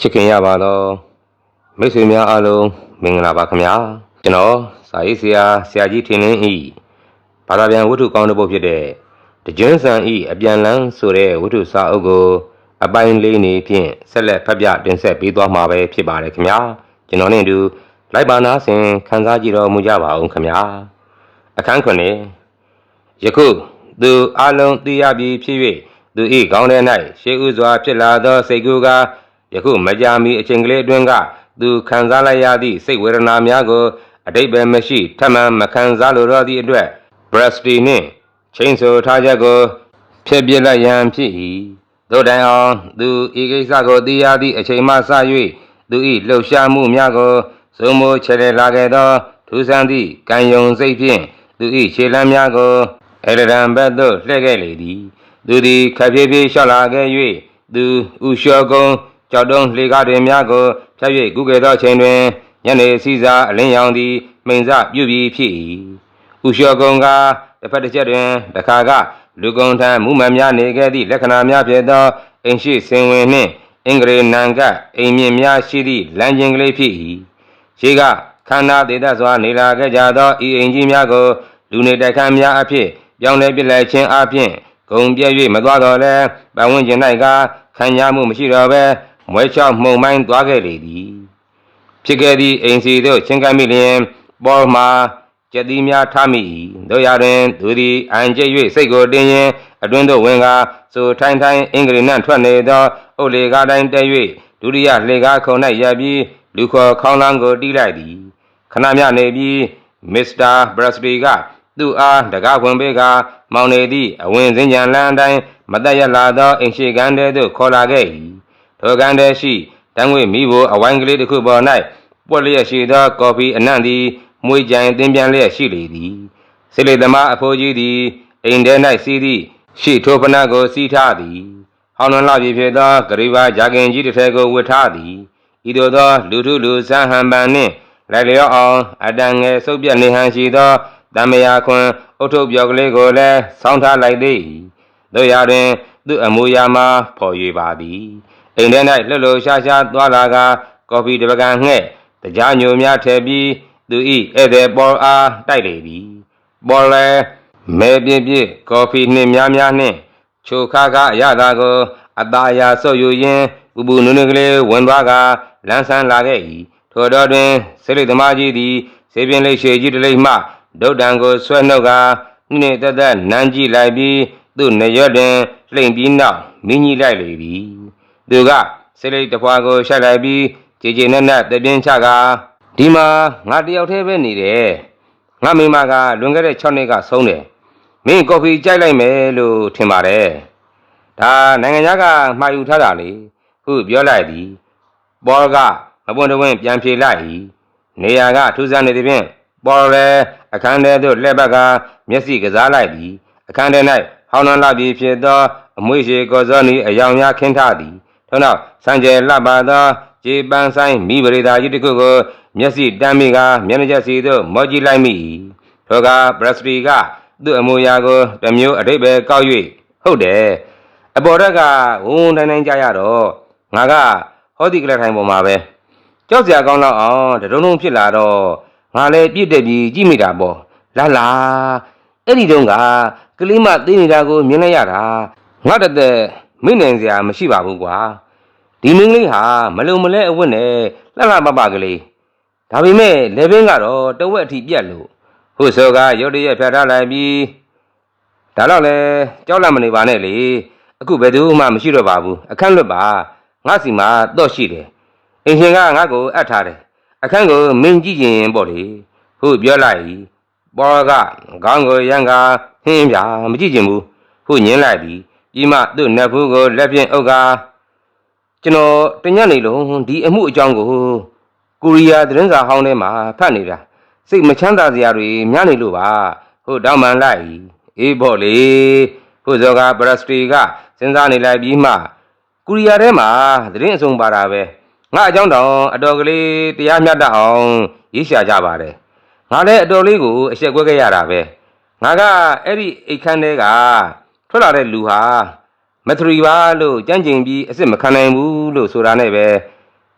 ချစ်ခင်ရပါတော့မိတ်ဆွေများအားလုံးမင်္ဂလာပါခင်ဗျာကျွန်တော်စာရေးဆရာဆရာကြီးထင်လင်းဤဘာသာပြန်ဝတ္ထုကောင်းတစ်ပုဒ်ဖြစ်တဲ့တကြွင်းဆန်ဤအပြန်လန်းဆိုတဲ့ဝတ္ထုစာအုပ်ကို အပိုင်းလေးနေဖြင့်ဆက်လက်ဖတ်ပြတင်ဆက်ပေးသွားမှာပဲဖြစ်ပါတယ်ခင်ဗျာကျွန်တော်နဲ့အတူလိုက်ပါနာဆင်ခန်းစားကြည့်တော်မူကြပါအောင်ခင်ဗျာအခန်းခွန်းနေယခုသူအလုံးသိရပြီဖြစ်၍သူဤကောင်းတဲ့၌ရှေးဥစွာဖြစ်လာသောစိတ်ကူးကား ယခုမကြာမီအချိန်ကလေးအတွင်းကသူခံစားလိုက်ရသည့်စိတ်ဝေဒနာများကိုအတိတ်ပဲမရှိထပ်မံမခံစားလိုတော့သည့်အတွက် breasty နှင့်ချိန်ဆထားချက်ကိုဖျက်ပြစ်လိုက်ရန်ဖြစ်၏သို့တိုင်အောင်သူဤကိစ္စကိုသိရသည့်အချိန်မှစ၍သူ၏လှုပ်ရှားမှုများကိုစုံမိုးချဲ့လာခဲ့သောထူးဆန်းသည့်ကံယုံစိတ်ဖြင့်သူ၏ခြေလမ်းများကိုအရဒံဘက်သို့လှည့်ခဲ့လေသည်သူသည်ခပ်ဖြည်းဖြည်းလျှော့လာခဲ့၍သူဥလျှော်ကုန်း ကြောက်တုံးလေကားတွင်များကိုဖြတ်၍ကုကေသောအချိန်တွင်ညနေစီစာအလင်းရောင်သည်မိန်စပြုပြီးဖြစ်၏ဥလျှော်ကုံကတစ်ဖက်တစ်ချက်တွင်တခါကလူကုံထံမူမှန်များနေခဲ့သည့်လက္ခဏာများဖြစ်သောအိမ်ရှိစင်ဝင်နှင့်အင်္ဂရေနံကအိမ်မြင့်များရှိသည့်လမ်းကျင်ကလေးဖြစ်၏ရှိကခန္ဓာဒေသစွာနေလာခဲ့ကြသောဤအိမ်ကြီးများကိုလူနေတိုက်ခန်းများအဖြစ်ပြောင်းလဲပြစ်လိုက်ခြင်းအပြင်ဂုံပြည့်၍မသွားတော့လဲပတ်ဝန်းကျင်၌ကခံရမှုမရှိတော့ဘဲ မွဲချောက်မှုန်မိုင်းသွားခဲ့လေသည်ဖြစ်ခဲ့သည့်အိမ်စီသို့ချင်းကပ်မိလျင်ပေါ်မှာကျက်သီးများထမိ၏တို့ရတွင်သူသည်အန်ကျဲ့၍စိတ်ကိုတင်းရင်အတွင်းသို့ဝင်ကာဆိုထိုင်ထိုင်အင်္ဂလိပ်နှံထွက်နေသောအုတ်လေကားတိုင်းတဲ၍ဒုတိယလေကားခုံ၌ရပ်ပြီးလူခေါ်ခေါင်းလန်းကိုတီးလိုက်သည်ခဏမျှနေပြီးမစ္စတာဘရစပီကသူ့အားတကားဝင်ပေးကမောင်နေသည့်အဝင်စင်ကြံလန်းအတိုင်းမတက်ရလာသောအိမ်ရှိကန်းတဲသို့ခေါ်လာခဲ့၏ ထိုကန်းတဲရှိတန်းငွေမိဖို့အဝိုင်းကလေးတစ်ခုပေါ်၌ပွက်လျက်ရှိသောကော်ဖီအနံ့သည်မွေးကြိုင်သင်းပြန်လျက်ရှိလေသည်စိလေသမားအဖိုးကြီးသည်အိမ်ထဲ၌စီးသည့်ရှေ့ထိုးဖနက်ကိုစီးထားသည်ဟောင်းလွန်လာပြီဖြစ်သောဂရိဘာဂျာကင်ကြီးတစ်ထည်ကိုဝတ်ထားသည်ဤသို့သော လူထုလူဆန်းဟန်ပန်နှင့်လိုက်လျောအောင်အတန်ငယ်စုပ်ပြတ်နေဟန်ရှိသောတမယာခွန်အုတ်ထုတ်ပြောက်ကလေးကိုလည်းဆောင်းထားလိုက်သည်တို့ရတွင် သူ့အမူအရာမှာဖော်၍ပါသည် အိမ်ထဲ၌လှုပ်လှုပ်ရှားရှားသွားလာကကော်ဖီတစ်ပကံငှဲ့တကြားညိုများထည့်ပြီးသူဤဧည့်သည်ပေါ်အားတိုက်လေသည်ပေါ်လဲမဲပြည့်ပြည့်ကော်ဖီနှင့်များများနှင့်ချိုခါကားအရသာကိုအသားအရာဆုပ်ယူရင်းပူပူနုနုကလေးဝင်သွားကလန်းဆန်းလာခဲ့၏ထိုတော်တွင်စိရိတ်သမားကြီးသည်စေပြင်းလေးရှည်ကြီးတစ်လိမ့်မှဒုတ်တံကိုဆွဲနှုတ်ကနှင့်တက်တက်နမ်းကြည့်လိုက်ပြီးသူ့နေရွက်တွင်လှိမ့်ပြီးနောက်မင်းကြီးလိုက်လေသည် သူကစိတ်လိတ်တစ်ဖွာကိုရှက်လိုက်ပြီးကြည်ကြည်နက်နက်တပြင်းချကဒီမှာငါတယောက်တည်းပဲနေတယ်ငါမိမကလွန်ခဲ့တဲ့6နှစ်ကဆုံးတယ်မင်းကော်ဖီကြိုက်လိုက်မယ်လို့ထင်ပါတယ်ဒါနိုင်ငံခြားကမှာယူထားတာလေခုပြောလိုက်သည်ဘောကမပွန်တဝင်းပြန်ဖြေလိုက်၏နေရာကထူးဆန်းနေသည်ဖြင့်ပေါ်လည်းအခန်းထဲသို့လှည့်ဘက်ကမျက်စိကစားလိုက်သည်အခန်းထဲ၌ဟောင်းနှံလာပြီးဖြစ်သောအမွေရှိကောဇောနီအယောင်များခင်းထသည် ထို့နောက်စံကျဲလှပါသောခြေပန်းဆိုင်မိပရိသာကြီးတစ်ခုကို မျက်စိတမ်းမိကမျက်နှာချက်စီသို့မော့ကြည့်လိုက်မိ၏ထိုကဘရစပီကသူ့အမူအရာကိုတစ်မျိုးအတိတ်ပဲကောက်၍ဟုတ်တယ်အပေါ်ရက်ကဝုန်းတိုင်းတိုင်းကြရတော့ငါကဟောဒီကလထိုင်ပေါ်မှာပဲကြောက်စရာကောင်းတော့အောင်တဒုံဒုံဖြစ်လာတော့ငါလည်းပြည့်တက်ပြီးကြည့်မိတာပေါ့လာလာအဲ့ဒီတုန်းကကလေးမသိနေတာကိုမြင်လိုက်ရတာငါတသက် မိနိုင်စရာမရှိပါဘူးကွာဒီမင်းကလေးဟာမလုံမလဲအဝတ်နဲ့လှလှပပကလေးဒါပေမဲ့လေဘင်းကတော့တဝက်အထိပြက်လို့ဟုတ်ဆိုကရုတ်တရက်ဖြတ်ထားလိုက်ပြီးဒါတော့လေကြောက်လန့်မနေပါနဲ့လေအခုဘယ်သူမှမရှိတော့ပါဘူးအခန်းလွတ်ပါငါစီမှာတော့ရှိတယ်အင်ရှင်ကငါ့ကိုအပ်ထားတယ်အခန်းကိုမင်းကြည့်ရင်ပေါ့လေဟုတ်ပြောလိုက်ပေါ်ကခေါင်းကိုရန်ကဟင်းပြမကြည့်ချင်ဘူးဟုတ်ညင်းလိုက်ပြီး ပြီးမှသူ့နတ်ဖူးကိုလက်ဖြင့်အုပ်ကားကျွန်တော်တညနေလုံးဒီအမှုအကြောင်းကိုကိုရီးယားသတင်းစာဟောင်းထဲမှာဖတ်နေတာစိတ်မချမ်းသာစရာတွေများနေလို့ပါဟုတ်တောင်းမှန်လိုက်အေးပေါ့လေဟုတ်စောကဘရစထရီကစဉ်းစားနေလိုက်ပြီးမှကိုရီးယားထဲမှာသတင်းအစုံပါတာပဲငါအကြောင်းတောင်အတော်ကလေးတရားမျှတအောင်ရေးရှာကြပါတယ်ငါလည်းအတော်လေးကိုအဆက်ကွဲခဲ့ရတာပဲငါကအဲ့ဒီအိတ်ခမ်းထဲက ထွက်လာတဲ့လူဟာမထရီပါလို့ကြမ်းကျင်ပြီးအစ်စ်မခံနိုင်ဘူးလို့ဆိုတာနဲ့ပဲ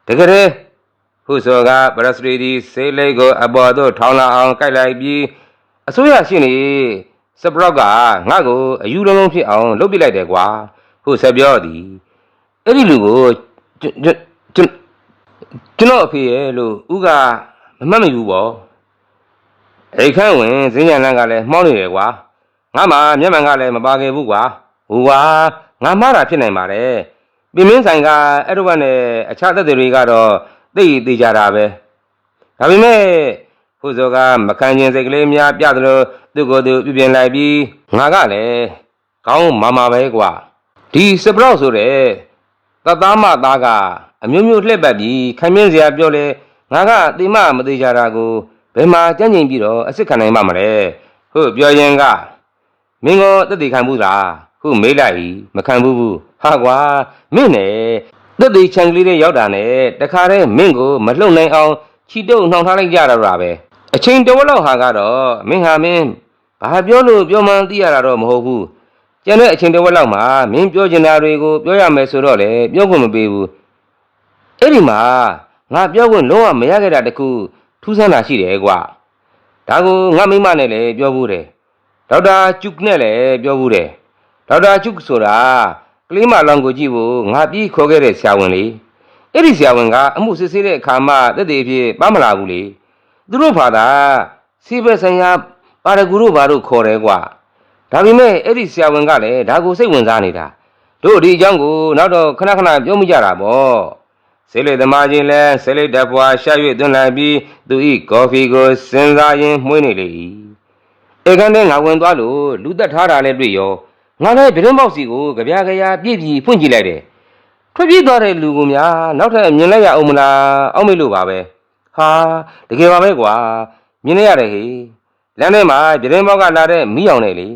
တကယ်တည်းဟုဆိုကပရစရီဒီဆေးလိတ်ကိုအပေါ်သို့ထောင်းလာအောင်ကိုက်လိုက်ပြီးအစိုးရရှိနေစပရော့ကငါ့ကိုအယူလုံးလုံးဖြစ်အောင်လုပ်ပြလိုက်တယ်ကွာဟုဆက်ပြောသည်အဲ့ဒီလူကိုကျွန်ကျွန်ကျွန်တော်အဖေရဲ့လို့ဥကမမှတ်မိဘူးပေါ့အိတ်ခန့်ဝင်ဈဉ္ညာလန်းကလည်းမှောင်းနေတယ်ကွာ ငါမှမျက်မှန်ကလည်းမပါခဲ့ဘူးကွာဟိုကငါမှားတာဖြစ်နိုင်ပါတယ်ပြင်းမင်းဆိုင်ကအဲ့တော့ကနဲ့အခြားသက်တွေကတော့သိသေးကြတာပဲဒါပေမဲ့ဟိုစောကမခံကျင်စိတ်ကလေးများပြသလိုသူ့ကိုယ်သူပြပြင်လိုက်ပြီးငါကလည်းကောင်းမာမာပဲကွာဒီစပရောက်ဆိုတဲ့သတ်သားမသားကအမျိုးမျိုးလှည့်ပတ်ပြီးခံမြင့်စရာပြောလဲငါကတိမမသေးကြတာကိုဘယ်မှာကြံ့ကျင်ပြီးတော့အစ်စ်ခံနိုင်မှာမလဲဟုတ်ပြောရင်က မင်းကတက်တည်ခံဘူးလားဟုတ်မေးလိုက်မခံဘူးဘူးဟာကွာမင်းနဲ့တက်တည်ချန်ကလေးတွေရောက်တာနဲ့တခါတည်းမင်းကိုမလှုပ်နိုင်အောင်ချီတုပ်နှောင်ထားလိုက်ကြတော့တာပဲအချိန်တဝက်လောက်ဟာကတော့မင်းဟာမင်းဘာပြောလို့ပြောမှန်းသိရတာတော့မဟုတ်ဘူးကျန်တဲ့အချိန်တဝက်လောက်မှာမင်းပြောချင်တာတွေကိုပြောရမယ်ဆိုတော့လေပြောခွင့်မပေးဘူးအဲ့ဒီမှာငါပြောခွင့်လုံးဝမရခဲ့တာတခုထူးဆန်းတာရှိတယ်ကွာဒါကိုငါမိမနဲ့လည်းပြောဘူးတယ် ဒေါက်တာကျုပ်နဲ့လည်းပြောဘူးတယ်ဒေါက်တာကျုပ်ဆိုတာကလေးမလောင်ကိုကြည့်ဖို့ငါပြီးခေါ်ခဲ့တဲ့ဆရာဝန်လေအဲ့ဒီဆရာဝန်ကအမှုစစ်ဆေးတဲ့အခါမှတက်သေးဖြစ်ပန်းမလာဘူးလေသူတို့ဘာသာစီဘက်ဆိုင်ရာပါရဂူတို့ဘာတို့ခေါ်တယ်ကွာဒါပေမဲ့အဲ့ဒီဆရာဝန်ကလည်းဒါကိုစိတ်ဝင်စားနေတာတို့ဒီအကြောင်းကိုနောက်တော့ခဏခဏပြောမိကြတာပေါ့ဆေးလေသမားချင်းလဲဆေးလေတပွားရှာ၍သွန်းလိုက်ပြီးသူဤကော်ဖီကိုစဉ်းစားရင်းမှွေးနေလေ၏ ဧကန်တဲ့ငါဝင်သွားလို့လူသက်ထားတာလည်းတွေ့ရောငါလည်းပြင်းပေါက်စီကိုကြပြားကြရာပြည့်ပြည့်ဖွင့်ကြည့်လိုက်တယ်ထွက်ပြေးသွားတဲ့လူကိုများနောက်ထပ်မြင်လိုက်ရအောင်မလားအောက်မေ့လို့ပါပဲဟာတကယ်ပါပဲကွာမြင်လိုက်ရတယ်ဟေလမ်းထဲမှာပြင်းပေါက်ကလာတဲ့မိအောင်နဲ့လေ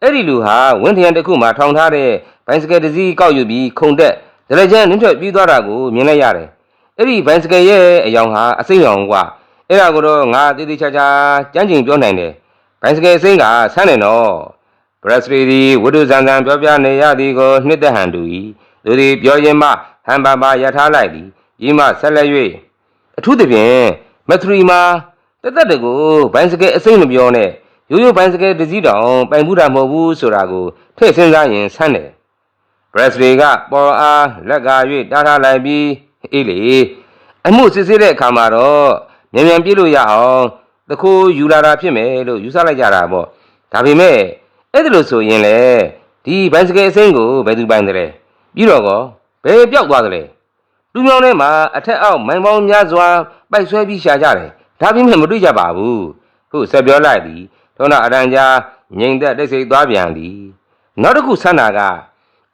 အဲ့ဒီလူဟာဝင်းထရန်တစ်ခုမှာထောင်ထားတဲ့ဘိုင်စကယ်တစ်စီးကောက်ယူပြီးခုန်တက်ဒလကျန်းနင်းထွက်ပြေးသွားတာကိုမြင်လိုက်ရတယ်အဲ့ဒီဘိုင်စကယ်ရဲ့အယောင်ဟာအစိမ့်ရောင်ကွာအဲ့ဒါကိုတော့ငါတေးသေးချာချာကြမ်းကျင်ပြောနိုင်တယ် ဘိုင်စကယ်အစိမ့်ကဆန်းတယ်နော်ဘရက်စရီဒီဝိတုဇန်ဇန်ပြောပြနေရသည်ကိုနှစ်သက်ဟန်တူ၏သူသည်ပြောရင်းမှဟန်ပါပါရထားလိုက်သည်ဤမှဆက်လက်၍အထူးသဖြင့်မက်ထရီမှာတက်တက်တကူဘိုင်စကယ်အစိမ့်မပြောနဲ့ရိုးရိုးဘိုင်စကယ်တစ်စီးတောင်ပိုင်ဘူးတာမဟုတ်ဘူးဆိုတာကိုထည့်စဉ်းစားရင်ဆန်းတယ်ဘရက်စရီကပေါ်အားလက်ကာ၍တားထားလိုက်ပြီးအေးလေအမှုစစ်ဆေးတဲ့အခါမှာတော့မြန်မြန်ပြေးလို့ရအောင် တခိုးယူလာတာဖြစ်မယ်လို့ယူဆလိုက်ကြတာပေါ့ဒါပေမဲ့အဲ့ဒါလို့ဆိုရင်လေဒီဘိုင်စကယ်အစိမ်းကိုဘယ်သူပိုင်တယ်လဲပြီးတော့ကောဘယ်ပြောက်သွားတယ်လဲလူမြောင်းထဲမှာအထက်အောက်မိုင်ပေါင်းများစွာပိုက်ဆွဲပြီးရှာကြတယ်ဒါပေမဲ့မတွေ့ကြပါဘူးဟုတ်ဆက်ပြောလိုက်သည်ထုံးတော့အရန်ကြားငိမ့်သက်တိတ်ဆိတ်သွားပြန်သည်နောက်တစ်ခုဆန်းတာက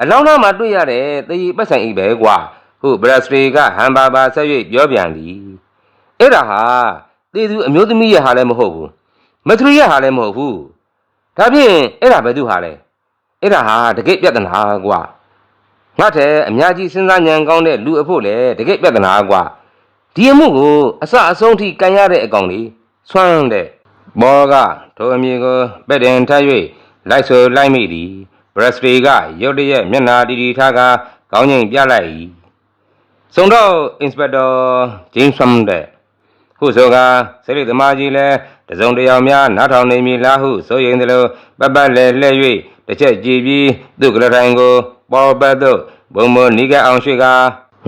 အလောင်းသားမှာတွေ့ရတဲ့သေရီပတ်ဆိုင်အိပဲကွာဟုတ်ဘရက်စထရီကဟမ်ဘာဘာဆက်၍ပြောပြန်သည်အဲ့ဒါဟာ သေသူအမျိုးသမီးရဲ့ဟာလည်းမဟုတ်ဘူးမထရီရဲ့ဟာလည်းမဟုတ်ဘူးဒါဖြင့်အဲ့ဒါဘယ်သူဟာလဲအဲ့ဒါဟာတကယ့်ပြဿနာကွာငါတဲ့။အများကြီးစဉ်းစားဉာဏ်ကောင်းတဲ့လူအဖို့လေတကယ်ပြဿနာကွာ။ဒီအမှုကိုအစအဆုံးထိကန်ရတဲ့အကောင်လေးဆွမ်းတဲ့ဘောကထိုအမည်ကိုပဲ့တင်ထပ်၍လိုက်ဆိုလိုက်မိသည်။ဘရက်စတီကရုတ်တရက်မျက်နာတီတီထားကကောင်းငိမ်ပြလိုက်၏။စုံတော့အင်စ ပက်တာဂျင်းဆမ်တဲ့ခုဆိုကစိရိသမားကြီးလည်းတစုံတယောက်များနားထောင်နေမည်လားဟုဆိုရင်တလို့ပတ်ပတ်လဲလှဲ့၍တစ်ချက်ကြည်ပြီးသူ့ကလထိုင်ကိုပေါ်ပတ်သို့ဘုံမနီးကအောင်ရွှေက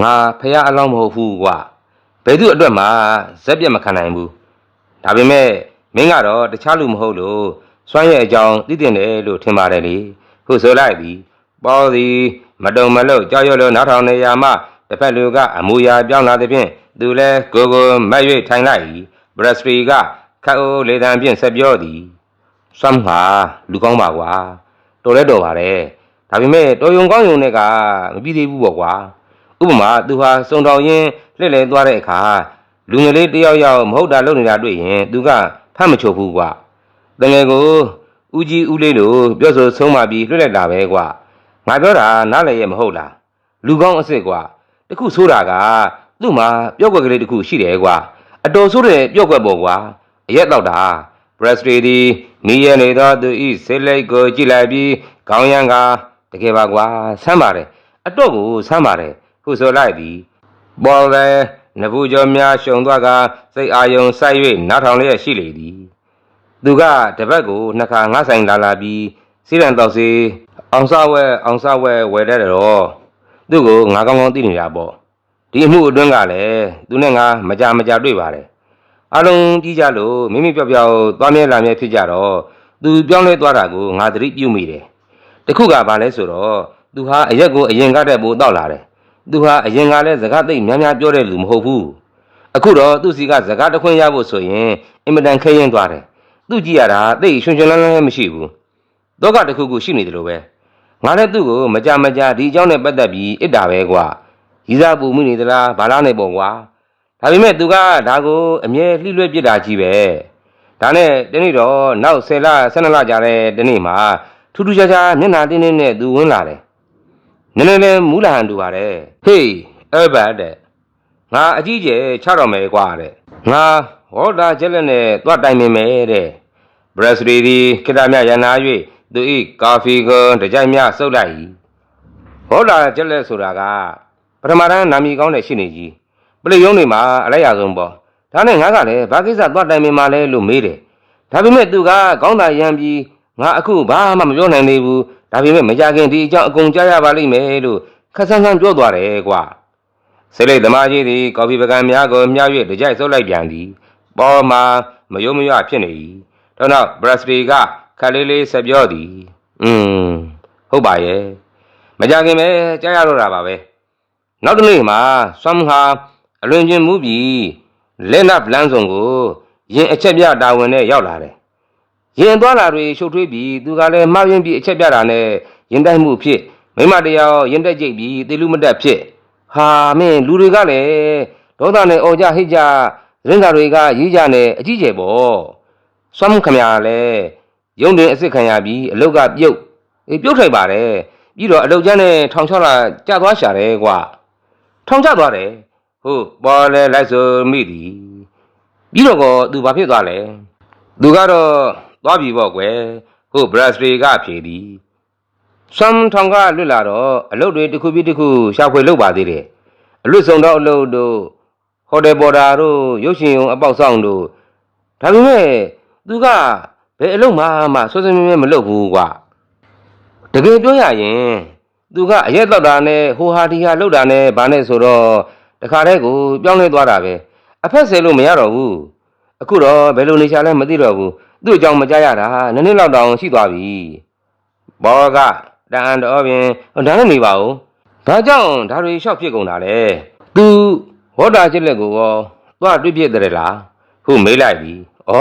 ငါဖះအလောင်းမဟုတ်ဘူးကွာဘယ်သူအတွက်မှဇက်ပြက်မခံနိုင်ဘူးဒါပေမဲ့မင်းကတော့တခြားလူမဟုတ်လို့စွမ်းရဲ့အကြောင်းသိတင်တယ်လို့ထင်ပါတယ်လေခုဆိုလိုက်ပြီပေါ်သည်မတုံမလို့ကြောက်ရွံ့လို့နောက်ထောင်နေရမှတစ်ဖက်လူကအမူအရာပြောင်းလာသည်ဖြင့် သူလည်းကိုကိုမတ်၍ထိုင်လိုက်ဘရက်စထရီကခတ်အိုးလေတံဖြင့်ဆက်ပြောသည်စွမ်းဟာလူကောင်းပါကွာတော်လဲတော်ပါတယ်ဒါပေမဲ့တော်ယုံကောင်းယုံနဲ့ကမပြီးသေးဘူးပေါ့ကွာဥပမာသူဟာစုံတော်ရင်လှည့်လည်သွားတဲ့အခါလူငယ်လေးတယောက်ယောက်မဟုတ်တာလုပ်နေတာတွေ့ရင်သူကဖတ်မချုပ်ဘူးကွာတငယ်ကိုဦးကြီးဦးလေးလို့ပြောဆိုဆုံးမပြီးလွှတ်လိုက်တာပဲကွာငါပြောတာနားလည်ရဲ့မဟုတ်လားလူကောင်းအစ်စ်ကွာတခုဆိုးတာက သူ့မှာပြော့ကွက်ကလေးတခုရှိတယ်ကွာအတော်ဆိုးတဲ့ပြော့ကွက်ပေါ့ကွာအရက်တော့တာဘရက်စတီဒီနီးရနေသောသူဤဆေးလိတ်ကိုကြည့်လိုက်ပြီးခေါင်းရံကတကယ်ပါကွာဆမ်းပါတယ်အတော့ကိုဆမ်းပါတယ်ခုဆိုလိုက်သည်ပေါ်လဲနဘူးကျော်များရှုံသွားကစိတ်အာယုံဆိုင်၍နားထောင်လျက်ရှိလေသည်သူကတပတ်ကိုနှစ်ခါငါဆိုင်လာလာပြီးစီရန်တော်စီအောင်စဝဲအောင်စဝဲဝယ်တဲ့တော့သူ့ကိုငါကောင်းကောင်းသိနေတာပေါ့ ဒီအမှုအတွင်းကလည်းသူနဲ့ငါမကြမကြတွေ့ပါတယ်အလုံးကြီးကြလို့မိမိပြောက်ပြောက်သွားမြဲလာမြဲဖြစ်ကြတော့သူပြောင်းလဲသွားတာကိုငါသတိပြုမိတယ်တခုကဘာလဲဆိုတော့သူဟာအရက်ကိုအရင်ကတည်းကပိုတောက်လာတယ်သူဟာအရင်ကလည်းစကားသိပ်များများပြောတဲ့လူမဟုတ်ဘူးအခုတော့သူ့စီကစကားတစ်ခွင့်ရဖို့ဆိုရင်အင်မတန်ခဲရင်သွားတယ်သူကြည့်ရတာသိပ်ရွှင်ရွှင်လန်းလန်းလည်းမရှိဘူးတော့ကတစ်ခုခုရှိနေတယ်လို့ပဲငါလည်းသူ့ကိုမကြမကြဒီအကြောင်းနဲ့ပတ်သက်ပြီးအစ်တာပဲကွာ ရီစားပူမိနေသလားဘာလားနေပေါ့ကွာဒါပေမဲ့သူကဒါကိုအမြဲလှိလွှဲပြစ်တာကြီးပဲဒါနဲ့တနေ့တော့နောက်10လ12လကြာတဲ့တနေ့မှာထူးထူးခြားခြားမျက်နှာတင်းတင်းနဲ့သူဝင်လာတယ်နည်းနည်းလေးမူးလာဟန်တူပါတယ်ဟေးအဲ့ဘတ်တဲ့ငါအကြီးကျယ်ချတော့မယ်ကွာတဲ့ငါဟောတာချက်လက်နဲ့သွားတိုင်ပင်မယ်တဲ့ဘရက်စရီဒီခိတမြရနာ၍သူဤကာဖီကိုတကြိုက်မြစုပ်လိုက်၏ဟောတာချက်လက်ဆိုတာက ပထမတန်းနာမည်ကောင်းတဲ့ရှိနေကြီးပလိယုံတွေမှာအလိုက်ရဆုံးပေါ့ဒါနဲ့ငါကလည်းဘာကိစ္စသွားတိုင်ပင်မှလဲလို့မေးတယ်ဒါပေမဲ့သူကကောင်းတာရံပြီးငါအခုဘာမှမပြောနိုင်သေးဘူးဒါပေမဲ့မကြခင်ဒီအကြောင်းအကုန်ကြားရပါလိမ့်မယ်လို့ခက်ဆန်းဆန်းပြောသွားတယ်ကွာစိတ်လိတ်သမားကြီးသည်ကော်ဖီပကံများကိုမြှောက်၍တကြိုက်ဆုပ်လိုက်ပြန်သည်ပေါ်မှာမယုံမရဖြစ်နေ၏ထို့နောက်ဘရစတီကခက်လေးလေးဆက်ပြောသည်อืมဟုတ်ပါရဲ့မကြခင်ပဲကြားရတော့တာပါပဲ နောက်တစ်နေ့မှာဆွမ်ဟာအလွန်ချင်းမူပြီးလက်နပ်လန်းစုံကိုရင်အချက်ပြတာဝန်နဲ့ရောက်လာတယ်ရင်သွားလာတွေရှုပ်ထွေးပြီးသူကလည်းမှားယွင်းပြီးအချက်ပြတာနဲ့ရင်တိုက်မှုဖြစ်မိမတရားရင်တက်ကြိတ်ပြီးတေလူမတက်ဖြစ်ဟာမင်းလူတွေကလည်းဒေါသနဲ့အော်ကြဟိတ်ကြရင်းသားတွေကရေးကြနဲ့အကြီးကျယ်ပေါ့စွမ်းခမရလည်းရုံတွင်အစ်စ်ခံရပြီးအလုတ်ကပြုတ်အေးပြုတ်ထိုက်ပါတယ်ပြီးတော့အလုတ်ကျန်းနဲ့ထောင်ချလာကြာသွားရှာတယ်ကွာ ထောင်ချသွားတယ်ဟုတ်ပေါ်လဲလိုက်ဆိုမိသည်ပြီးတော့ကောသူဘာဖြစ်သွားလဲသူကတော့သွားပြီပေါ့ကွယ်ဟုတ်ဘရက်စရီကဖြေသည်ဆွမ်ထောင်ကလွတ်လာတော့အလုပ်တွေတစ်ခုပြီးတစ်ခုရှာဖွေလုပ်ပါသေးတယ်အလွတ်ဆောင်တော့အလုပ်တို့ဟိုတယ်ပေါ်တာတို့ရုပ်ရှင်ရုံအပေါက်ဆောင်တို့ဒါပေမဲ့သူကဘယ်အလုပ်မှမဆွဆွမြဲမြဲမလုပ်ဘူးကွာတကယ်ပြောရရင် သူကအရက်တော့တာနဲ့ဟိုဟာဒီဟာလုပ်တာနဲ့ဘာနဲ့ဆိုတော့တခါတည်းကိုပြောင်းလဲသွားတာပဲအဖက်ဆယ်လို့မရတော့ဘူးအခုတော့ဘယ်လိုနေချာလဲမသိတော့ဘူးသူ့အကြောင်းမကြားရတာနည်းနည်းလောက်တောင်ရှိသွားပြီဘောကတန်တော်ပြင်ဒါနဲ့နေပါဦးဘာကြောင့်ဒါတွေလျှောက်ဖြစ်ကုန်တာလဲသူဝေါ်တာချစ်လက်ကိုရောသွားတွေ့ဖြစ်တယ်လားဟုမေးလိုက်ပြီဩ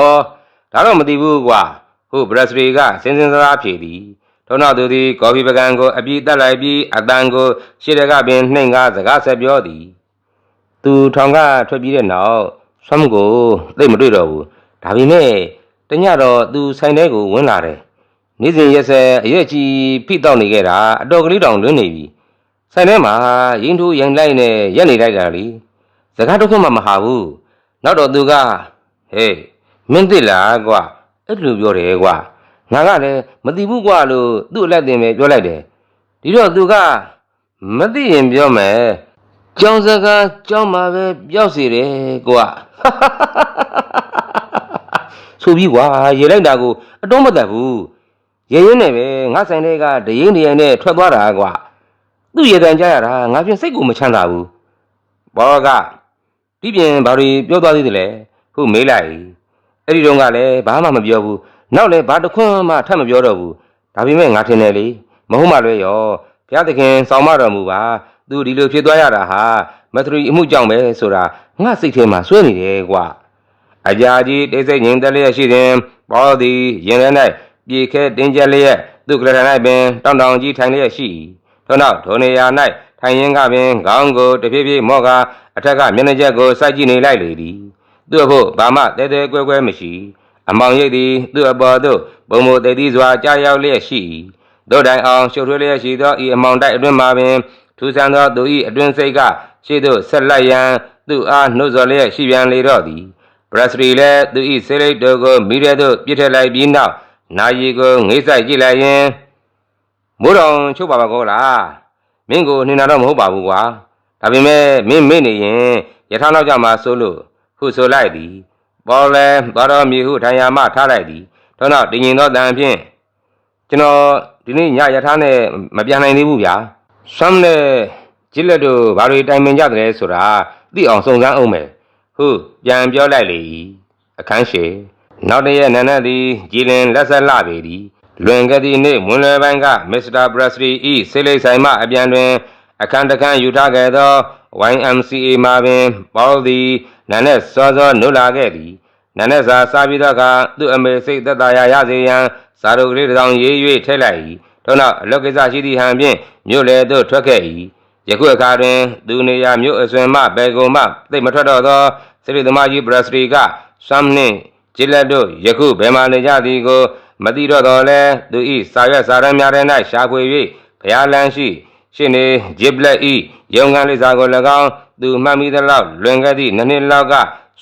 ဒါတော့မသိဘူးကွာဟုဘရက်စရီကစင်စင်စားစားဖြေသည် ထို့နောက်သူသည်ကော်ဖီပကံကိုအပြည့်တက်လိုက်ပြီးအတန်ကိုရှေ့တကပင်နှိမ်ကားစကားဆက်ပြောသည်သူထောင်ကထွက်ပြီးတဲ့နောက်ဆွမ်းကိုသိပ်မတွေ့တော့ဘူးဒါပေမဲ့တညတော့သူဆိုင်ထဲကိုဝင်လာတယ်နေ့စဉ်ရက်ဆက်အရက်ကြီးဖိတောက်နေခဲ့တာအတော်ကလေးတောင်လွန်းနေပြီဆိုင်ထဲမှာရင်ထိုးရင်လိုက်နဲ့ရက်နေလိုက်တာလीစကားတစ်ခွန်းမှမဟာဘူးနောက်တော့သူကဟေးမင်းသိလားကွာအဲ့လိုပြောတယ်ကွာ ငါကလည်းမသိဘူးကွာလို့သူ့အလက်တင်ပဲပြောလိုက်တယ်ဒီတော့သူကမသိရင်ပြောမယ်ကြောင်စကားကြောင်မှာပဲပြောက်စီတယ်ကွာဆိုပြီးကွာရေလိုက်တာကိုအတော့မတတ်ဘူးရဲရဲနဲ့ပဲငါဆိုင်တွေကဒရင်ဒရင်နဲ့ထွက်သွားတာကွာသူ့ရေတံကြရတာငါပြင်စိတ်ကိုမချမ်းသာဘူးဘောကဒီပြင်ဘာတွေပြောသွားသေးတယ်လဲခုမေးလိုက်အဲ့ဒီတော့ကလည်းဘာမှမပြောဘူး နောက်လည်းဘာတစ်ခွန်းမှထပ်မပြောတော့ဘူးဒါပေမဲ့ငါထင်တယ်လေမဟုတ်မှလွဲရောဘုရားသခင်ဆောင်မတော်မူပါသူဒီလိုဖြစ်သွားရတာဟာမထရီအမှုကြောင့်ပဲဆိုတာငါစိတ်ထဲမှာစွဲနေတယ်ကွာအကြာကြီးတိတ်ဆိတ်ငြိမ်သက်လျက်ရှိစဉ်ပေါ်သည်ရင်ထဲ၌ပြေခဲတင်းကျပ်လျက်သူကရဏ၌ပင်တောင်တောင်ကြီးထိုင်လျက်ရှိ၏ထို့နောက်ထိုနေရာ၌ထိုင်ရင်းကပင်ခေါင်းကိုတဖြည်းဖြည်းမော့ကာအထက်ကမျက်နှာချက်ကိုစိုက်ကြည့်နေလိုက်လေသည်သူ့အဖို့ဘာမှတဲတဲကွဲကွဲမရှိ အမောင်ရိပ်သည်သူ့အပေါ်သို့ပုံမတည်သည်စွာကြားရောက်လျက်ရှိ၏တို့တိုင်အောင်ရှုပ်ထွေးလျက်ရှိသောဤအမောင်တိုက်အတွင်မှာပင်ထူဆန်းသောသူ၏အတွင်စိတ်ကရှေ့သို့ဆက်လိုက်ရန်သူ့အားနှုတ်ဆော်လျက်ရှိပြန်လေတော့သည်ဘရစရီလည်းသူ၏ဆေးလိပ်တို့ကိုမိရဲသို့ပြစ်ထည့်လိုက်ပြီးနောက်နာယီကိုငိမ့်ဆိုင်ကြည့်လိုက်ရင်မိုးတော်ချုပ်ပါပါကောလားမင်းကိုနှင်တာတော့မဟုတ်ပါဘူးကွာဒါပေမဲ့မင်းမေ့နေရင်ယထာနောက်ကြမှာဆိုလို့ဟုဆိုလိုက်သည် ပေါ်လဲဘာတော်မီဟုထိုင်ယာမထားလိုက်သည်ထို့နောက်တင်ရင်သောတန်ဖြင့်ကျွန်တော်ဒီနေ့ညယထာနဲ့မပြန်နိုင်သေးဘူးဗျာဆွမ်းနဲ့ဂျစ်လက်တို့ဘာတွေတိုင်ပင်ကြတယ်ဆိုတာသိအောင်စုံစမ်းအောင်မယ်ဟုပြန်ပြောလိုက်လေ၏အခန်းရှိနောက်တရက်နန်းနက်သည်ကြည်လင်လက်ဆက်လှပေသည်လွန်ခဲ့သည့်နေ့မွန်းလွယ်ပိုင်းကမစ္စတာဘရက်စလီ၏ဆေးလိပ်ဆိုင်မှအပြန်တွင် အခန်းတစ်ခန်းယူထားခဲ့သော YMCA မှာပင်ပေါသည် နာနဲ့စောစောနုလာခဲ့သည်နာနဲ့စာစားပြီးတော့ကသူ့အမေစိတ်သက်သာရာရစေရန်စာရုပ်ကလေးတစ်စောင်ရေး၍ထည့်လိုက်၏ထို့နောက်အလုပ်ကိစ္စရှိသည့်ဟန်ဖြင့်မြို့လေသို့ထွက်ခဲ့၏ယခုအခါတွင်သူနေရာမြို့အစွန်မှဘယ်ကုံမှသိပ်မထွက်တော့သောစိရိသမားကြီးဘရက်စရီကဆွမ်နှင့်ဂျစ်လက်တို့ယခုဘယ်မှနေကြသည်ကိုမသိတော့တော့လဲသူ၏စာရွက်စာတမ်းများထဲ၌ရှာဖွေ၍ဘုရားလမ်းရှိ ရှင်နေဂျစ်လက်ဤရုံကန်လိစာကို၎င်း သူမှတ်မိသလောက်လွန်ခဲ့သည့်နှစ်နှစ်လောက်က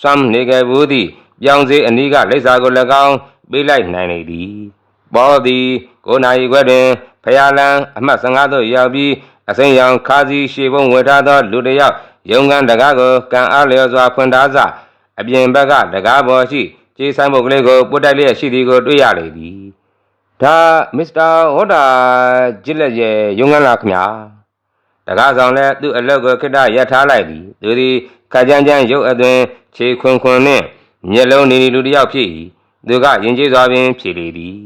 ဆွမ်နေခဲ့ဘူးသည့်ပြောင်းစေအနီးကလိစာကို၎င်းပေးလိုက်နိုင်လေသည်ပေါ်သည်ကိုနာရီခွဲတွင်ဖယားလန်အမှတ်15သို့ရောက်ပြီးအစိမ်းရောင်ခါးစီရှေပုံဝေထားသောလူတစ်ယောက်ရုံကန်တကားကိုကန်အားလျော်စွာဖွင့်ထားစအပြင်ဘက်ကတကားပေါ်ရှိကျေးဆိုင်ပုတ်ကလေးကိုပုတ်တိုက်လျက်ရှိသည်ကိုတွေ့ရလေသည်ဒါမစ္စတာဟောတာဂျစ်လက်ရဲ့ရုံကန်လားခင်ဗျာ တကားဆောင်လည်းသူ့အလုပ်ကိုခိတ္တရပ်ထားလိုက်သည်သူသည်ခကြမ်းကြမ်းရုပ်အသွင်ခြေခွင်ခွင်နှင့်မျက်လုံးနေနေလူတစ်ယောက်ဖြစ်၏သူကယဉ်ကျေးစွာပင်ဖြေလေသည်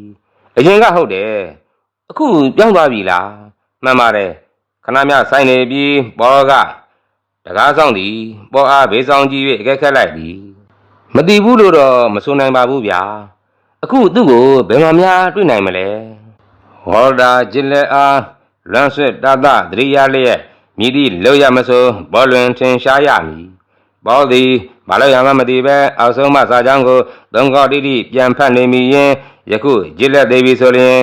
အရင်ကဟုတ်တယ်အခုပြောင်းသွားပြီလားမှန်ပါတယ်ခဏမြဆိုင်နေပြီးပေါ်ကတကားဆောင်သည်ပေါ်အားဘေးဆောင်ကြည့်၍အကဲခက်လိုက်သည်မတည်ဘူးလို့တော့မဆိုနိုင်ပါဘူးဗျာအခုသူ့ကိုဘယ်မှာများတွေ့နိုင်မလဲဟောတာဂျစ်လက်အား လွမ်းဆွတ်တသသတိရလျက်မြည်သည့်လောက်ရမဆိုဘောလွင်ထင်ရှားရမည်ဘောသည်မလောက်ရမှမသိပဲအောက်ဆုံးမှစာကြောင်းကိုသုံးခေါက်တိတိပြန်ဖတ်နေမိရင်ယခုဂျစ်လက်သေးပြီဆိုရင်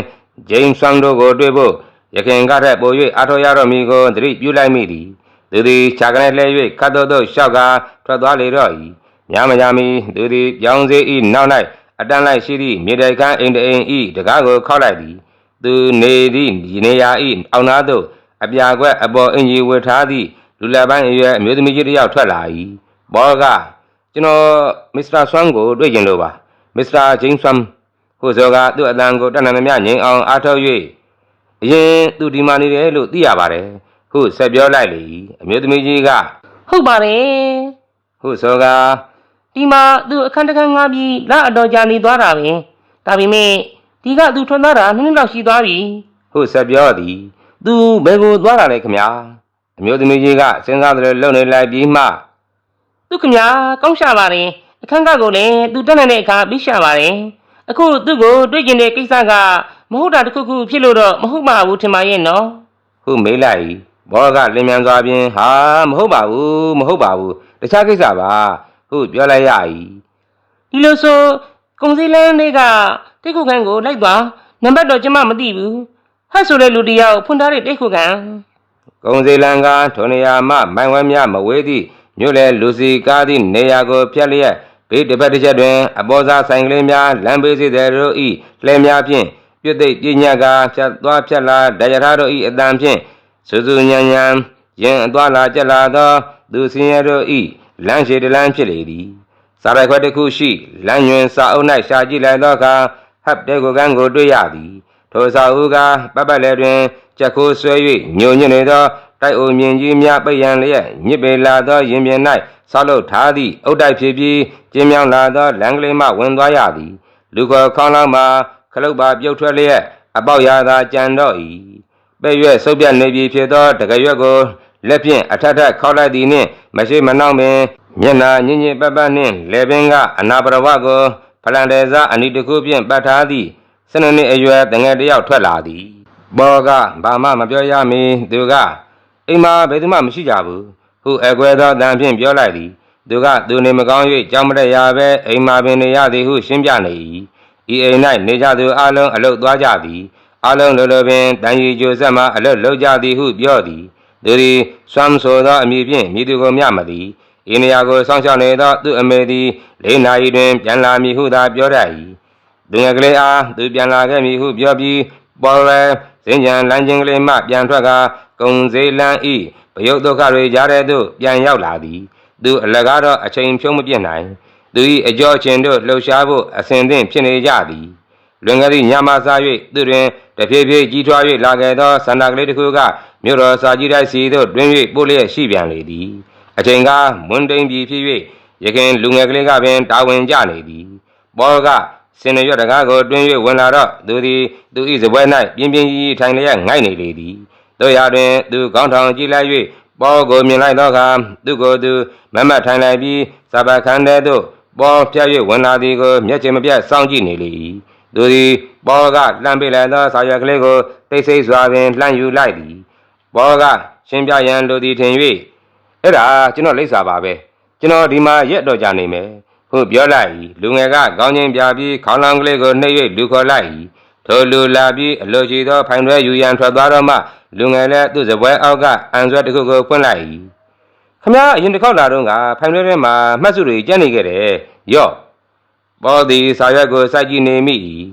ဂျိမ်းဆန်တို့ကိုတွေ့ဖို့ရခင်ကထက်ပို၍အထောက်ရတော့မည်ကိုသတိပြုလိုက်မိသည်သူသည်ခြာကနေလှဲ၍ခတ်တော့တော့ရှောက်ကထွက်သွားလေတော့၏များမများမီသူသည်ပြောင်းစေ၏နောက်၌အတန်းလိုက်ရှိသည့်မြေတိုင်ခန်းအိမ်တအိမ်၏တကားကိုခောက်လိုက်သည် သူနေသည့်နေရာ၏အောက်နားသို့အပြာခွက်အပေါ်အင်ကြီးဝတ်ထားသည့်လူလက်ပိုင်းအရွယ်အမျိုးသမီးကြီးတစ်ယောက်ထွက်လာ၏ဘောကကျွန်တော်မစ္စတာဆွမ်ကိုတွေ့ကျင်လို့ပါမစ္စတာဂျိမ်းဆွမ်ဟိုစောကသူ့အတန်ကိုတတ်နိုင်သမျှငြိမ်အောင်အားထုတ်၍အရင်သူဒီမာနေတယ်လို့သိရပါတယ်ဟုဆက်ပြောလိုက်လေ၏အမျိုးသမီးကြီးကဟုတ်ပါတယ်ဟုစောကဒီမှာသူအခန်းတစ်ခန်းငှားပြီးလက်အတော်ကြာနေသွားတာပဲဒါပေမဲ့ ဒီကသူထွန်းသွားတာနှစ်နှစ်လောက်ရှိသွားပြီဟုဆက်ပြောသည်သူဘယ်ကိုသွားတာလဲခမညာအမျိုးသမီးကြီးကစဉ်းစားတယ်လုံနေလိုက်ပြီးမှသူခင်ဗျာကောင်းရှာပါတယ်အခန်းကကိုလည်းသူတက်နိုင်တဲ့အခါပြီးရှာပါတယ်အခုသူ့ကိုတွေ့ကျင်တဲ့ကိစ္စကမဟုတ်တာတစ်ခုခုဖြစ်လို့တော့မဟုတ်ပါဘူးထင်ပါရဲ့နော်ဟုမေးလိုက်၏ဘောကလင်မြန်စွာဖြင့်ဟာမဟုတ်ပါဘူးမဟုတ်ပါဘူးတခြားကိစ္စပါဟုပြောလိုက်ရ၏ဒီလိုဆိုကုံစည်းလန်းလေးက တိတ်ခုခန်းကိုလိုက်သွားနံပါတ်တော့ကျမမသိဘူးဟတ်ဆိုတဲ့လူတစ်ယောက်ဖွင့်ထားတဲ့တိတ်ခုခန်းကုံစီလန်ကထိုနေရာမှမိုင်ဝဲများမဝေးသည့်မြို့လေလူစီကားသည့်နေရာကိုဖြတ်လျက်ဘေးတစ်ဖက်တစ်ချက်တွင်အပေါ်စားဆိုင်ကလေးများလမ်းဘေးစီသည်တို့၏လှဲများဖြင့်ပြည့်သိပ်ပြညတ်ကဖြတ်သွားဖြတ်လာဒရထားတို့၏အတန်ဖြင့်စူးစူးညံညံရင်အသွားလာကြက်လာသောသူစင်ရတို့၏လမ်းရှိတလမ်းဖြစ်လေသည်စာရိုက်ခွက်တစ်ခုရှိလမ်းညွင်စာအုပ်၌ရှာကြည့်လိုက်သောအခါ ဟပ်တဲ့ကိုကန်းကိုတွေ့ရသည်ထိုစာအုပ်ကပတ်ပတ်လဲတွင်ကြက်ခိုးဆွဲ၍ညိုညွတ်နေသောတိုက်အိုမြင်ကြီးများပိတ်ရန်လျက်ညစ်ပေလာသောရင်ပြင်၌ဆောက်လုပ်ထားသည့်အုတ်တိုက်ဖြစ်ပြီးကျင်းမြောင်းလာသောလမ်းကလေးမှဝင်သွားရသည်လူခေါ်ခေါင်းလောင်းမှာခလုတ်ပါပြုတ်ထွက်လျက်အပေါက်ရသာကြံတော့၏ပဲ့ရွက်ဆုပ်ပြတ်နေပြီဖြစ်သောတကရွက်ကိုလက်ဖြင့်အထက်ထက်ခောက်လိုက်သည်နှင့်မရှိမနှောင်းပင်မျက်နာညင်ညင်ပတ်ပတ်နှင့်လေပင်ကအနာပရဝကိုဖ လန်တယ်စားအနီတစ်ခုဖြင့်ပတ်ထားသည့်စနေနေ့အရွယ်တငယ်တစ်ယောက်ထွက်လာသည်ဘောကဘာမှမပြောရမီသူကအိမ်မှာဘယ်သူမှမရှိကြဘူးဟုအကွဲသောတန်ဖြင့်ပြောလိုက်သည်သူကသူနေမကောင်း၍ကြောင်းမတက်ရပဲအိမ်မှာပင်နေရသည်ဟုရှင်းပြနေ၏ဤအိမ်၌နေကြသူအလုံးအလုတ်သွားကြသည်အလုံးလိုလိုပင်တန်ရီကျိုဆက်မှအလုတ်လောက်ကြသည်ဟုပြောသည်သူသည်ဆွမ်းဆိုသောအမည်ဖြင့်မိသူကိုမျှမသည် ဤနေရာကိုစောင့်ရှောက်နေသောသူအမေသည်လေးနာရီတွင်ပြန်လာမည်ဟုသာပြောတတ်၏သူငယ်ကလေးအားသူပြန်လာခဲ့မည်ဟုပြောပြီးပေါ်လဲစင်ကြံလမ်းချင်းကလေးမှပြန်ထွက်ကကုံစေးလန်းဤပယုတ်ဒုက္ခတွေကြားတဲ့သို့ပြန်ရောက်လာသည်သူအလကားတော့အချိန်ဖြုံးမပြစ်နိုင်သူ၏အကျော်ချင်းတို့လှုပ်ရှားဖို့အစဉ်သင့်ဖြစ်နေကြသည်လွန်ခဲ့သည့်ညမစား၍သူတွင်တဖြည်းဖြည်းကြီးထွား၍လာခဲ့သောဆန္ဒကလေးတစ်ခုကမြို့တော်စာကြီးတိုက်စီသို့တွင်၍ပို့လျက်ရှိပြန်လေသည် အချိန်ကမွန်းတိန်ပြီဖြစ်၍ရခင်လူငယ်ကလေးကပင်တာဝန်ကျနေသည်ဘောကစင်ရွက်တကားကိုတွင်၍ဝင်လာတော့သူသည်သူ၏စပွဲ၌ပြင်းပြင်းကြီးကြီးထိုင်လျက်ငိုက်နေလေသည်တို့ရတွင်သူကောင်းထောင်ကြည့်လိုက်၍ဘောကိုမြင်လိုက်သောအခါသူကိုယ်သူမမတ်ထိုင်လိုက်ပြီးစပါခန်းထဲသို့ဘောပြ၍ဝင်လာသည်ကိုမျက်ခြေမပြတ်စောင့်ကြည့်နေလေ၏သူသည်ဘောကလှမ်းပေးလိုက်သောစာရွက်ကလေးကိုတိတ်ဆိတ်စွာပင်လှမ်းယူလိုက်သည်ဘောကရှင်းပြရန်လိုသည်ထင်၍ အဲ့ဒါကျွန်တော်လိပ်စာပါပဲကျွန်တော်ဒီမှာရက်တော့ကြနေမယ်ဟုတ်ပြောလိုက်၏လူငယ်ကခေါင်းချင်းပြပြီးခေါင်းလောင်းကလေးကိုနှိပ်၍လူခေါ်လိုက်၏ထိုလူလာပြီးအလိုရှိသောဖိုင်တွဲယူရန်ထွက်သွားတော့မှလူငယ်လည်းသူ့စပွဲအောက်ကအန်ဆွဲတစ်ခုကိုဖွင့်လိုက်၏ခမည်းအရင်တစ်ခေါက်လာတော့ကဖိုင်တွဲထဲမှာမှတ်စုတွေကျန်နေခဲ့တယ်ရော့ပေါ်သည်စာရွက်ကိုစိုက်ကြည့်နေမိ၏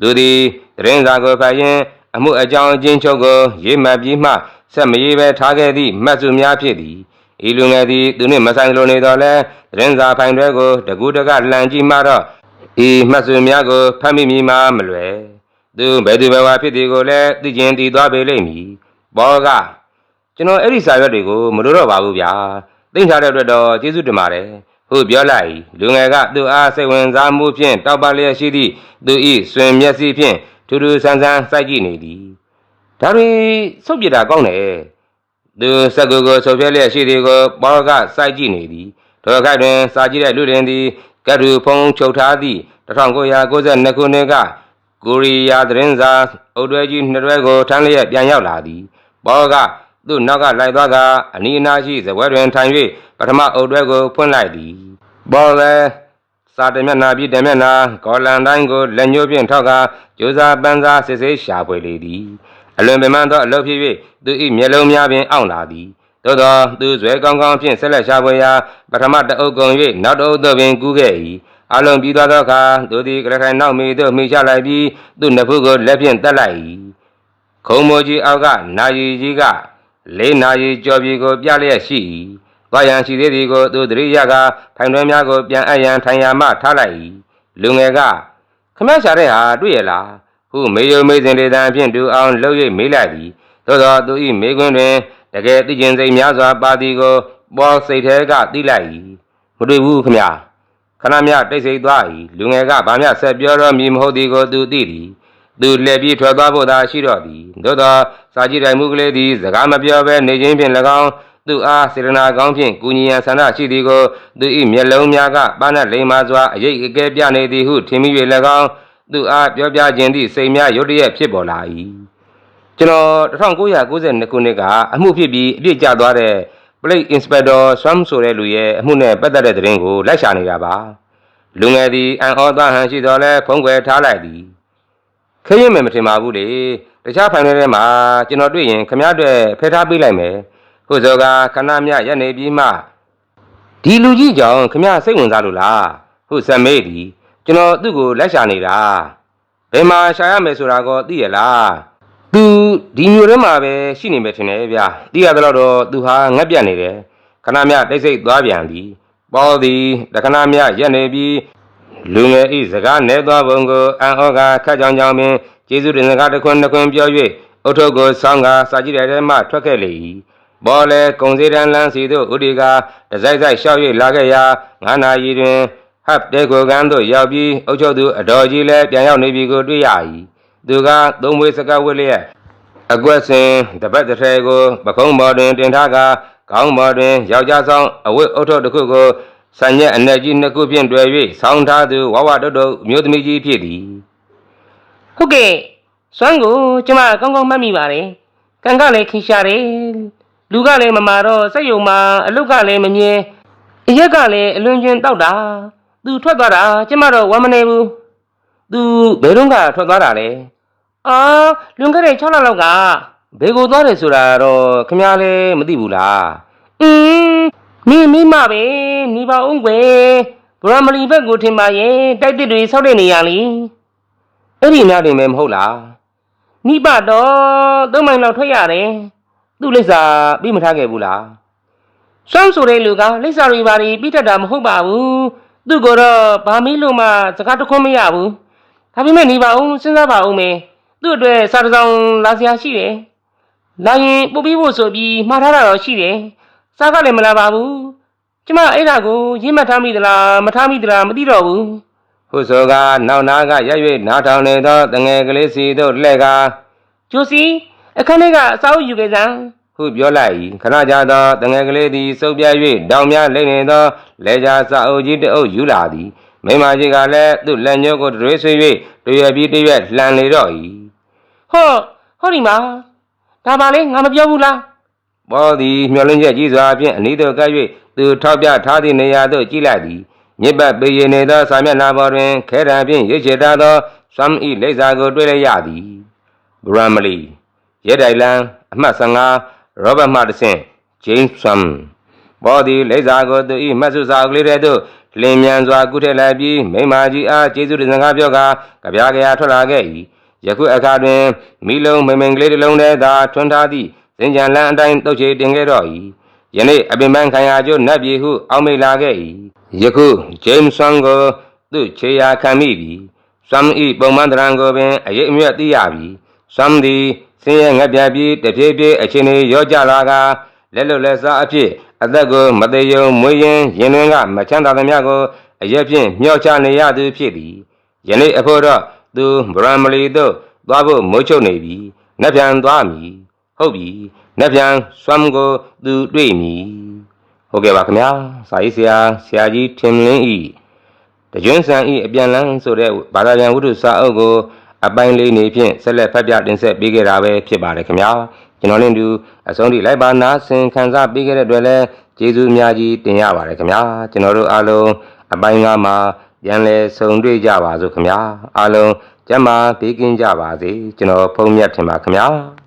သူသည်သတင်းစာကိုဖတ်ရင်းအမှုအကြောင်းအချင်းချုပ်ကိုရေးမှတ်ပြီးမှဆက်မရေးပဲထားခဲ့သည့်မှတ်စုများဖြစ်သည် ဤလူငယ်သည်သူနှင့်မဆိုင်လိုနေတော့လဲသတင်းစာဖိုင်တွဲကိုတကူတကလှန်ကြည့်မှတော့ဤမှတ်စုများကိုဖတ်မိမိမှမလွယ်သူဘယ်သူဘယ်ဝါဖြစ်သည်ကိုလည်းသိကျင်သိသွားပေလိမ့်မည်ဘောကကျွန်တော်အဲ့ဒီစာရွက်တွေကိုမလိုတော့ပါဘူးဗျာသိထားတဲ့အတွက်တော့ကျေးဇူးတင်ပါတယ်ဟုတ်ပြောလိုက်လူငယ်ကသူ့အားစိတ်ဝင်စားမှုဖြင့်တောက်ပလျက်ရှိသည့်သူ၏ဆွင်မျက်စိဖြင့်ထူးထူးဆန်းဆန်းစိုက်ကြည့်နေသည်ဒါတွေစုပ်ပြတာကောင်းတယ် သူစက်ကူကိုဆုပ်ပြက်လျက်ရှိသည်ကိုပေါကစိုက်ကြည့်နေသည်ထိုခိုက်တွင်စာကြည့်တဲ့လူတွင်သည်ကတ်ထူဖုံးချုပ်ထားသည့်1992ခုနှစ်ကကိုရီးယားသတင်းစာအုပ်တွဲကြီးနှစ်တွဲကိုထမ်းလျက်ပြန်ရောက်လာသည်ပေါကသူ့နောက်ကလိုက်သွားကအနီးအနားရှိဇပွဲတွင်ထိုင်၍ပထမအုပ်တွဲကိုဖွင့်လိုက်သည်ဘောလည်းစာတမျက်နှာပြီးတမျက်နှာဂေါ်လန်တိုင်းကိုလက်ညှိုးဖြင့်ထောက်ကကြိုးစားပန်းစားစစ်ဆေးရှာဖွေလေသည် အလွန်ပင်ပန်းသောအလုပ်ဖြစ်၍သူ၏မျက်လုံးများပင်အောင့်လာသည်သို့သောသူဇွဲကောင်းကောင်းဖြင့်ဆက်လက်ရှာဖွေရာပထမတအုပ်ကုန်၍နောက်တအုပ်သို့ပင်ကူးခဲ့၏အလုံးပြီးသွားသောအခါသူသည်ကလခိုင်နောက်မီသို့မိချလိုက်ပြီးသူ့နှစ်ဖူးကိုလက်ဖြင့်တက်လိုက်၏ခုံမိုးကြီးအောက်ကနာယီကြီးကလေးနာယီကြော်ပြီကိုပြလျက်ရှိ၏သွားရန်ရှိသေးသည်ကိုသူသတိရကဖိုင်တွဲများကိုပြန်အပ်ရန်ထိုင်ရာမှထားလိုက်၏လူငယ်ကခမရှာတဲ့ဟာတွေ့ရလား ဟုမေယုံမေစဉ်လေးတန်းဖြင့်တူအောင်လှုပ်၍မေးလိုက်သည်သို့သောသူ၏မေခွန်းတွင်တကယ်သိကျင်စိတ်များစွာပါသည်ကိုပေါ်စိတ်ထဲကသိလိုက်၏မတွေ့ဘူးခမခဏမြတိတ်ဆိတ်သွား၏လူငယ်ကဗာမြဆက်ပြောတော့မည်မဟုတ်သည်ကိုသူသိသည်သူလှည့်ပြီးထွက်သွားဖို့သာရှိတော့သည်သို့သောစာကြည့်တိုင်မှုကလေးသည်စကားမပြောဘဲနေခြင်းဖြင့်၎င်းသူအားစေရနာကောင်းဖြင့်ကုညီရန်ဆန္ဒရှိသည်ကိုသူ၏မျက်လုံးများကပန်းနဲ့လိမ္မာစွာအရေးအကဲပြနေသည်ဟုထင်မိ၍၎င်း သူအားပြောပြခြင်းသည့်စိတ်များရုတ်တရက်ဖြစ်ပေါ်လာ၏ကျွန်တော်1992ခုနှစ်ကအမှုဖြစ်ပြီးအပြစ်ကျသွားတဲ့ Plate Inspector Swam ဆိုတဲ့လူရဲ့အမှုနဲ့ပတ်သက်တဲ့သတင်းကိုလိုက်ရှာနေတာပါလူငယ်သည်အန်အောသားဟန်ရှိတော်လဲဖုံးကွယ်ထားလိုက်သည်ခရင်မယ်မထင်ပါဘူးလေတခြားဖိုင်နယ်ထဲမှာကျွန်တော်တွေ့ရင်ခမည်းတော်ဖယ်ထားပေးလိုက်မယ်ခုစောကခဏမြရက်နေပြီးမှဒီလူကြီးကြောင့်ခမစိတ်ဝင်စားလို့လားဟုစမေးသည် ကျွန်တော်သူ့ကိုလက်ရှာနေတာဘယ်မှာရှာရမယ်ဆိုတာကိုသိရလားသူဒီမျိုးထဲမှာပဲရှိနေမယ်ထင်တယ်ဗျာသိရတော့တော့သူဟာငက်ပြတ်နေတယ်ခဏမြတိတ်ဆိတ်သွားပြန်သည်ပေါ်သည်တခဏမြရက်နေပြီးလူငယ်ဤစကားနဲသွားပုံကိုအန်ဟောကခက်ကြောင်ကြောင်ပင်ကျေးဇူးတင်စကားတစ်ခွန်းတစ်ခွန်းပြော၍အုတ်ထုတ်ကိုဆောင်းကစာကြည့်တဲ့ထဲမှထွက်ခဲ့လေ၏ဘောလေကုံစည်းတန်းလန်းစီသို့ဥဒီကတစိုက်စိုက်ရှောက်၍လာခဲ့ရာငါးနာရီတွင် ဟပ်တဲကိုကန်းသို့ရောက်ပြီးအုတ်ချုပ်သူအတော်ကြီးလည်းပြန်ရောက်နေပြီကိုတွေ့ရ၏သူကသုံးမွေးစကားဝတ်လျက်အကွက်စင်တပတ်တစ်ထဲကိုပခုံးပေါ်တွင်တင်ထားကခေါင်းပေါ်တွင်ယောက်ျားဆောင်အဝတ်အုတ်ထုတ်တစ်ခုကိုဆန်ရက်အနက်ကြီးနှစ်ခုဖြင့်တွယ်၍ဆောင်းထားသူဝဝတုတ်တုတ်အမျိုးသမီးကြီးဖြစ်သည်ဟုတ်ကဲ့စွမ်းကိုကျမကောင်းကောင်းမှတ်မိပါတယ်ကံကလည်းခင်ရှာတယ်လူကလည်းမမာတော့စက်ယုံမှာအလုတ်ကလည်းမမြင်အရက်ကလည်းအလွန်ကျွန်းတောက်တာ သူထွက်သွားတာကျမတော့ဝမ်းမနေဘူးသူဘယ်တော့ကထွက်သွားတာလဲအာလွန်ခဲ့တဲ့6လလောက်ကဘယ်ကိုသွားတယ်ဆိုတာတော့ခင်ဗျားလည်းမသိဘူးလားอืมမိမိမပဲနေပါအောင်ကွယ်ဘရမလီဘက်ကိုထင်ပါရဲ့တိုက်တစ်တွေဆောက်တဲ့နေရလीအဲ့ဒီများတင်မဲမဟုတ်လားနိပတော့သုံးမိုင်လောက်ထွက်ရတယ်သူ့လိပ်စာပြီးမထားခဲ့ဘူးလားစွမ်းဆိုတဲ့လူကလိပ်စာတွေပါတွေပြီးတတ်တာမဟုတ်ပါဘူး သူ့ကိုယ်တော့ဗာမီးလို့မှစကားတစ်ခွန်းမရဘူးဒါပေမဲ့နေပါဦးစဉ်းစားပါဦးမယ်သူ့အတွက်စာတစ်စောင်လာစရာရှိတယ်လာရင်ပို့ပြီးဖို့ဆိုပြီးမှားထားတာတော့ရှိတယ်စာကလည်းမလာပါဘူးကျမအဲ့ဒါကိုရင်းမှတ်ထားမိသလားမထားမိသလားမသိတော့ဘူးဟုဆိုကနောက်နာကရ၍နားထောင်နေသောတငယ်ကလေးစီတို့လှဲ့ကဂျိုစီအခန်းထဲကအစာအုပ်ယူခဲ့စမ်း ဟုပြောလိုက်၏ခဏကြာသောတငယ်ကလေးသည်စုပ်ပြတ်၍တောင်များလိမ့်နေသောလေကြာစာအုပ်ကြီးတစ်အုပ်ယူလာသည်မိမကြီးကလည်းသူ့လက်ညှိုးကိုတွေးဆွေး၍တရွယ်ပြီးတရွက်လှန်လေတော့၏ဟောဟောဒီမှာဒါပါလေငါမပြောဘူးလားပေါ်သည်မျောလင်းချက်ကြီးစွာဖြင့်အနီးသို့ကပ်၍သူထောက်ပြထားသည့်နေရာသို့ကြည့်လိုက်သည်မြစ်ပတ်ပေရနေသောစာမျက်နှာပေါ်တွင်ခဲတံဖြင့်ရွေးချယ်ထားသောဆွမ်ဤလိပ်စာကိုတွေ့လိုက်ရသည်ဘရမလီရဲတိုင်လန်အမှတ်15 ရောဘတ်မှတဆင့်ဂျိမ်းဆွမ်ပေါ်သည်လိပ်စာကိုသူဤမှတ်စုစာအုပ်ကလေးတဲ့သို့လင်းမြန်စွာကုထည့်လိုက်ပြီးမိမကြီးအားကျေးဇူးတင်စကားပြောကာကြပြားကြရာထွက်လာခဲ့၏ယခုအခါတွင်မိလုံးမိန်မိန်ကလေးတစ်လုံးတည်းသာထွန်းထားသည့်စင်ကြံလန်းအတိုင်းတုတ်ချေတင်ခဲ့တော့၏ယနေ့အပင်ပန်းခံရကျိုးနတ်ပြည်ဟုအောက်မေ့လာခဲ့၏ယခုဂျိမ်းဆွမ်ကိုသူ့ခြေရာခံမိပြီဆွမ်ဤပုံမှန်တရံကိုပင်အရေးအမြတ်သိရပြီဆွမ်သည် ဆင်းရဲငတ်ပြပြီးတဖြည်းဖြည်းအချိန်လေးရောကြလာကလက်လွတ်လက်စားအဖြစ်အသက်ကိုမသေးယုံမွေးရင်ရင်တွင်ကမချမ်းသာသမျှကိုအရက်ဖြင့်မျှောချနေရသူဖြစ်သည်ယနေ့အဖို့တော့သူဗရမလီသို့သွားဖို့မိုးချုပ်နေပြီနှက်ပြန်သွားမည်ဟုတ်ပြီ။နှစ်ပြန်ဆွမ်းကိုသူတွေ့မည်။ဟုတ်ကဲ့ပါခင်ဗျာ။စာရေးဆရာဆရာကြီးထင်လင်းဤတကြွင်းဆန်ဤအပြန်လန်းဆိုတဲ့ဘာသာပြန်ဝတ္ထုစာအုပ်ကို အပိုင်းလေးနေဖြင့်ဆက်လက်ဖတ်ပြတင်ဆက်ပေးခဲ့တာပဲဖြစ်ပါတယ်ခင်ဗျာ။ကျွန်တော်လည်းတူအဆုံးထိလိုက်ပါနာဆင်ခံစားပေးခဲ့တဲ့အတွက်လည်းကျေးဇူးအများကြီးတင်ရပါတယ်ခင်ဗျာ။ကျွန်တော်တို့အားလုံးအပိုင်းကမှာပြန်လဲဆုံတွေ့ကြပါစို့ခင်ဗျာ။အားလုံးကျမ်းမာပေးကင်းကြပါစေ။ကျွန်တော်ဖုန်းမြတ်ထင်ပါခင်ဗျာ။